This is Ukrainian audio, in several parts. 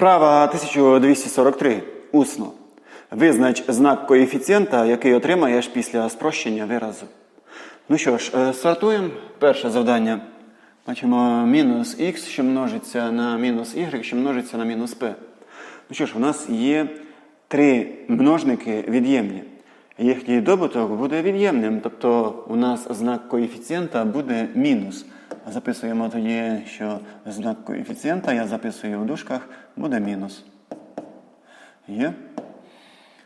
Вправа 1243. Усно. Визнач знак коефіцієнта, який отримаєш після спрощення виразу. Ну що ж, е, стартуємо. Перше завдання. Бачимо мінус х, що множиться на мінус y, що множиться на мінус p. Ну що ж, у нас є три множники від'ємні. Їхній добуток буде від'ємним, тобто у нас знак коефіцієнта буде мінус. Записуємо тоді, що знак коефіцієнта, я записую в дужках, буде мінус. Є?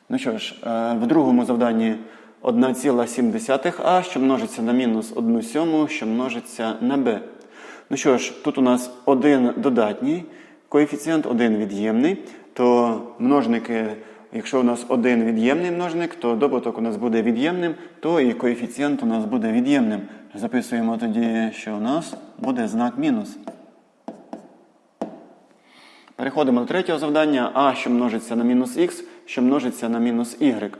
Ну що ж, е, в другому завданні 1,7а, що множиться на мінус 1 сьому, що множиться на b. Ну що ж, тут у нас один додатній коефіцієнт, один від'ємний, то множники, якщо у нас один від'ємний множник, то добуток у нас буде від'ємним, то і коефіцієнт у нас буде від'ємним. Записуємо тоді, що у нас буде знак мінус. Переходимо до третього завдання. А, що множиться на мінус х, що множиться на мінус y.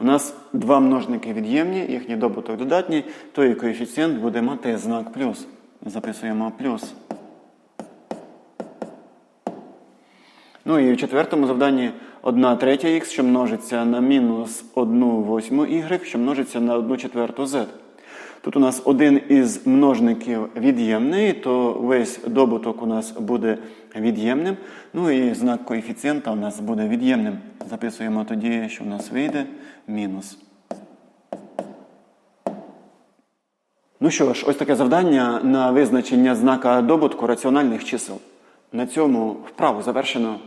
У нас два множники від'ємні, їхній добуток додатній, то і коефіцієнт буде мати знак плюс. Записуємо плюс. Ну і в четвертому завданні 1 третя х, що множиться на мінус 1 восьму y, що множиться на 1 четверту z. Тут у нас один із множників від'ємний, то весь добуток у нас буде від'ємним. Ну і знак коефіцієнта у нас буде від'ємним. Записуємо тоді, що у нас вийде мінус. Ну що ж, ось таке завдання на визначення знака добутку раціональних чисел. На цьому вправу завершено.